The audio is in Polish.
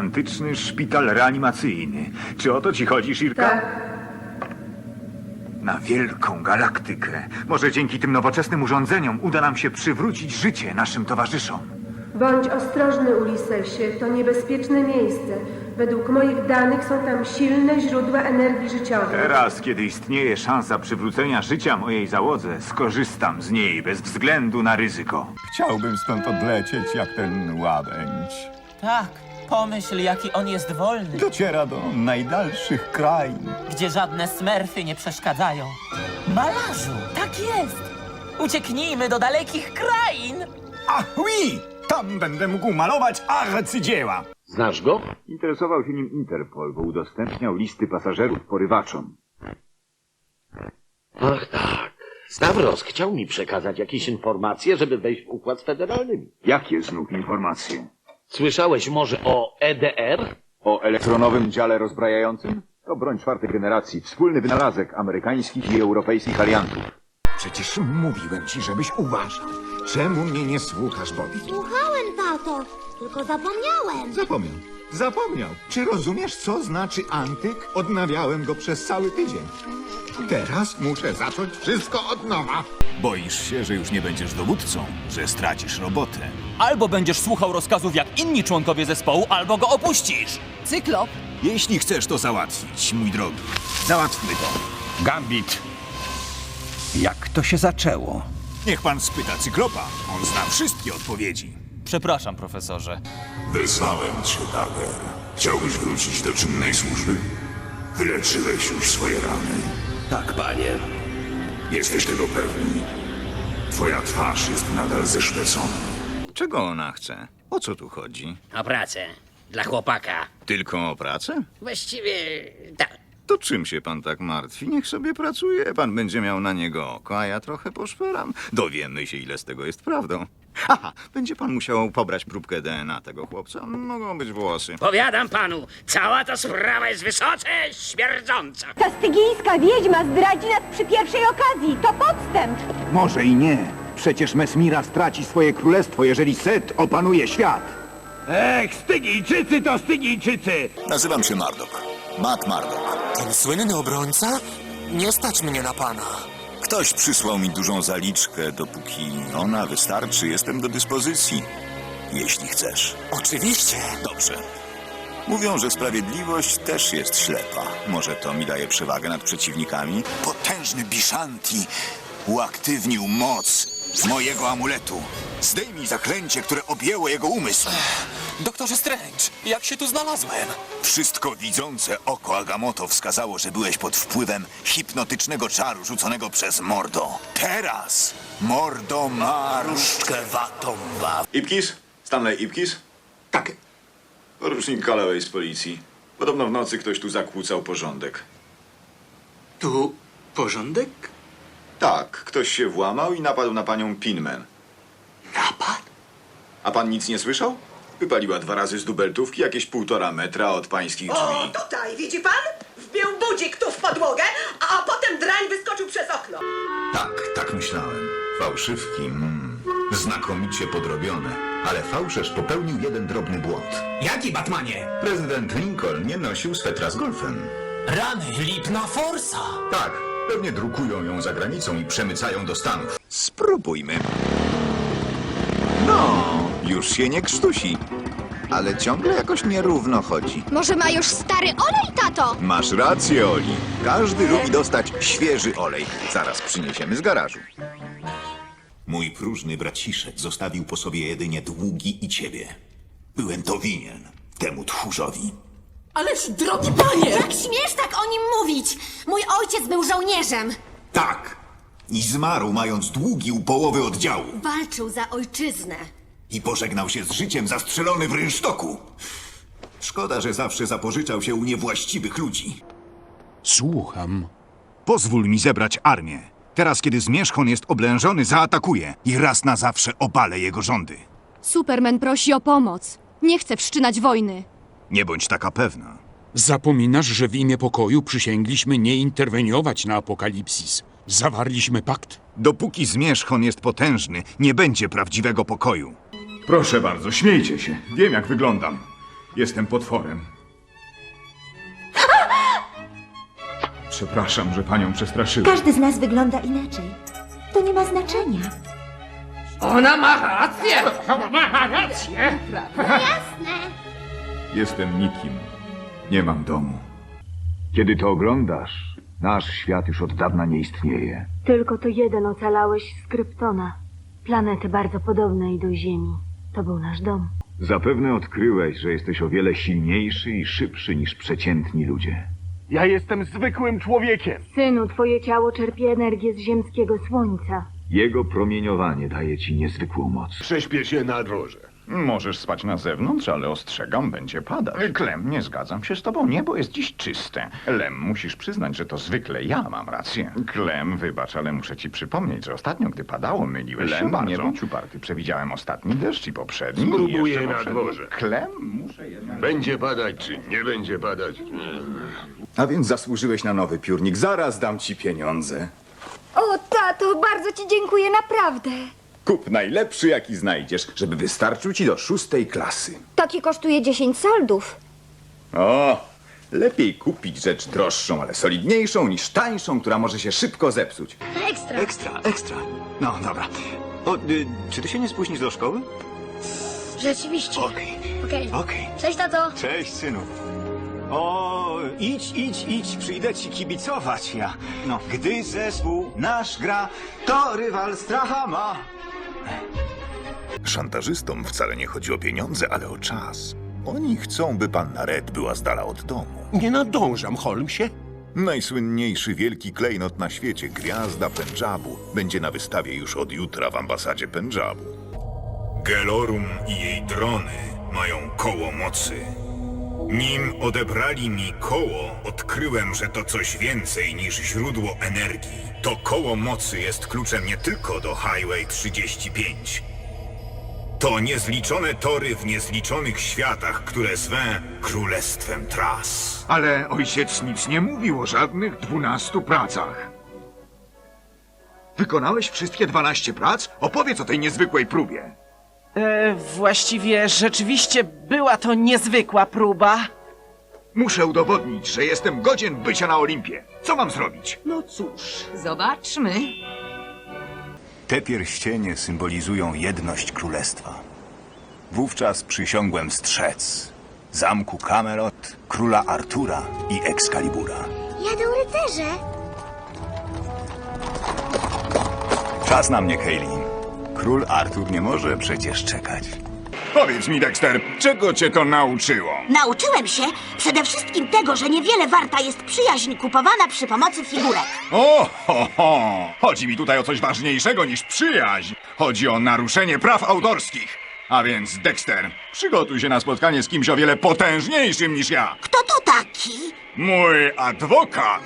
Gigantyczny szpital reanimacyjny. Czy o to ci chodzi, Shirka? Tak, Na wielką galaktykę. Może dzięki tym nowoczesnym urządzeniom uda nam się przywrócić życie naszym towarzyszom. bądź ostrożny, Ulisesie. To niebezpieczne miejsce. Według moich danych są tam silne źródła energii życiowej. Teraz, kiedy istnieje szansa przywrócenia życia mojej załodze, skorzystam z niej bez względu na ryzyko. Chciałbym stąd odlecieć jak ten łabędź. Tak, pomyśl, jaki on jest wolny, Dociera do najdalszych krain. gdzie żadne smerfy nie przeszkadzają. Malarzu, tak jest! Ucieknijmy do dalekich krain! Ach, oui! Tam będę mógł malować arcydzieła. Znasz go? Interesował się nim Interpol, bo udostępniał listy pasażerów porywaczom. Ach tak. Stavros chciał mi przekazać jakieś informacje, żeby wejść w układ z federalnymi. Jakie znów informacje? Słyszałeś może o EDR? O elektronowym dziale rozbrajającym? To broń czwartej generacji, wspólny wynalazek amerykańskich i europejskich aliantów. Przecież mówiłem ci, żebyś uważał. Czemu mnie nie słuchasz, Bobby? Słuchałem, tato, tylko zapomniałem. Zapomniał. Zapomniał. Czy rozumiesz, co znaczy antyk? Odnawiałem go przez cały tydzień. Teraz muszę zacząć wszystko od nowa. Boisz się, że już nie będziesz dowódcą, że stracisz robotę. Albo będziesz słuchał rozkazów jak inni członkowie zespołu, albo go opuścisz. Cyklop, Jeśli chcesz to załatwić, mój drogi, załatwmy to. Gambit. Jak to się zaczęło? Niech pan spyta Cyklopa, on zna wszystkie odpowiedzi. Przepraszam, profesorze. Wezwałem cię, Dagger. Chciałbyś wrócić do czynnej służby? Wyleczyłeś już swoje rany. Tak, panie. Jesteś tego pewny. Twoja twarz jest nadal zeszpecona. Czego ona chce? O co tu chodzi? O pracę. Dla chłopaka. Tylko o pracę? Właściwie tak. To czym się pan tak martwi? Niech sobie pracuje. Pan będzie miał na niego oko, a ja trochę poszperam. Dowiemy się, ile z tego jest prawdą. Aha, będzie pan musiał pobrać próbkę DNA tego chłopca. Mogą być włosy. Powiadam panu, cała ta sprawa jest wysoce śmierdząca. Ta stygijska wiedźma zdradzi nas przy pierwszej okazji. To podstęp. Może i nie. Przecież Mesmira straci swoje królestwo, jeżeli Set opanuje świat. Ech, Stygijczycy to Stygijczycy! Nazywam się Mardok. Matt Mardok. ten słynny obrońca? Nie stać mnie na pana. Ktoś przysłał mi dużą zaliczkę, dopóki ona wystarczy, jestem do dyspozycji. Jeśli chcesz. Oczywiście. Dobrze. Mówią, że sprawiedliwość też jest ślepa. Może to mi daje przewagę nad przeciwnikami? Potężny Bishanti uaktywnił moc mojego amuletu. Zdejmij zaklęcie, które objęło jego umysł. Doktorze Strange, jak się tu znalazłem? Wszystko widzące oko Agamotto wskazało, że byłeś pod wpływem hipnotycznego czaru rzuconego przez Mordo. Teraz Mordo ma różdżkę watą Ipkis? Stanley Ipkis? Tak. Porucznik Calloway z policji. Podobno w nocy ktoś tu zakłócał porządek. Tu porządek? Tak, ktoś się włamał i napadł na panią Pinman. Napad? A pan nic nie słyszał? Wypaliła dwa razy z dubeltówki jakieś półtora metra od pańskich drzwi. Tutaj, widzi pan? Wbił budzik tu w podłogę, a potem drań wyskoczył przez okno. Tak, tak myślałem. Fałszywki, mm, znakomicie podrobione. Ale fałszerz popełnił jeden drobny błąd. Jaki, Batmanie? Prezydent Lincoln nie nosił swetra z golfem. Rany, lipna forsa. Tak, pewnie drukują ją za granicą i przemycają do Stanów. Spróbujmy. No, już się nie krztusi. Ale ciągle jakoś nierówno chodzi. Może ma już stary olej, tato? Masz rację, Oli. Każdy lubi dostać świeży olej. Zaraz przyniesiemy z garażu. Mój próżny braciszek zostawił po sobie jedynie długi i ciebie. Byłem to winien temu tchórzowi. Ależ drogi panie! Jak śmiesz tak o nim mówić? Mój ojciec był żołnierzem. Tak. I zmarł mając długi u połowy oddziału. Walczył za ojczyznę. I pożegnał się z życiem zastrzelony w rynsztoku. Szkoda, że zawsze zapożyczał się u niewłaściwych ludzi. Słucham. Pozwól mi zebrać armię. Teraz, kiedy Zmierzchon jest oblężony, zaatakuję i raz na zawsze obalę jego rządy. Superman prosi o pomoc. Nie chce wszczynać wojny. Nie bądź taka pewna. Zapominasz, że w imię pokoju przysięgliśmy nie interweniować na apokalipsis. Zawarliśmy pakt. Dopóki Zmierzchon jest potężny, nie będzie prawdziwego pokoju. Proszę bardzo, śmiejcie się. Wiem, jak wyglądam. Jestem potworem. Przepraszam, że panią przestraszyłem. Każdy z nas wygląda inaczej. To nie ma znaczenia. Ona ma rację! Jestem nikim. Nie mam domu. Kiedy to oglądasz, nasz świat już od dawna nie istnieje. Tylko to jeden ocalałeś z Kryptona. Planety bardzo podobnej do Ziemi. To był nasz dom. Zapewne odkryłeś, że jesteś o wiele silniejszy i szybszy niż przeciętni ludzie. Ja jestem zwykłym człowiekiem. Synu, twoje ciało czerpie energię z ziemskiego słońca. Jego promieniowanie daje ci niezwykłą moc. Prześpię się na dworze. Możesz spać na zewnątrz, ale ostrzegam, będzie padać. Klem, nie zgadzam się z tobą. Niebo jest dziś czyste. Lem, musisz przyznać, że to zwykle ja mam rację. Klem, wybacz, ale muszę ci przypomnieć, że ostatnio, gdy padało, myliłeś Lem, się bardzo. nie nie bądź uparty. Przewidziałem ostatni deszcz i poprzedni. i Spróbuję jeszcze na poprzedni. dworze. Klem, muszę jednak... Będzie padać, czy nie będzie padać? A więc zasłużyłeś na nowy piórnik. Zaraz dam ci pieniądze. O, tato, bardzo ci dziękuję, naprawdę. Kup najlepszy, jaki znajdziesz, żeby wystarczył ci do szóstej klasy. Taki kosztuje 10 soldów. O, lepiej kupić rzecz droższą, ale solidniejszą, niż tańszą, która może się szybko zepsuć. Ekstra. Ekstra, ekstra. No, dobra. O, y, czy ty się nie spóźnisz do szkoły? Rzeczywiście. Okej, Okej. okej. Cześć, tato. Cześć, synu. O, idź, idź, idź, przyjdę ci kibicować ja. No, gdy zespół nasz gra, to rywal stracha ma. Szantażystom wcale nie chodzi o pieniądze, ale o czas. Oni chcą, by panna Red była z dala od domu. Nie nadążam, Holmesie. Najsłynniejszy wielki klejnot na świecie, gwiazda Pendżabu, będzie na wystawie już od jutra w ambasadzie Pendżabu. Gelorum i jej drony mają koło mocy. Nim odebrali mi koło, odkryłem, że to coś więcej niż źródło energii. To koło mocy jest kluczem nie tylko do Highway 35. To niezliczone tory w niezliczonych światach, które zwę Królestwem Tras. Ale ojciec nic nie mówił o żadnych dwunastu pracach. Wykonałeś wszystkie dwanaście prac? Opowiedz o tej niezwykłej próbie. E, właściwie rzeczywiście była to niezwykła próba. Muszę udowodnić, że jestem godzien bycia na Olimpie. Co mam zrobić? No cóż, zobaczmy. Te pierścienie symbolizują jedność królestwa. Wówczas przysiągłem strzec zamku Camelot, króla Artura i Excalibura. Jadą rycerze. Czas na mnie, Kaylee. Król Artur nie może przecież czekać. Powiedz mi, Dexter, czego cię to nauczyło? Nauczyłem się przede wszystkim tego, że niewiele warta jest przyjaźń kupowana przy pomocy figurek. O, ho, ho. Chodzi mi tutaj o coś ważniejszego niż przyjaźń. Chodzi o naruszenie praw autorskich. A więc, Dexter, przygotuj się na spotkanie z kimś o wiele potężniejszym niż ja. Kto to taki? Mój adwokat!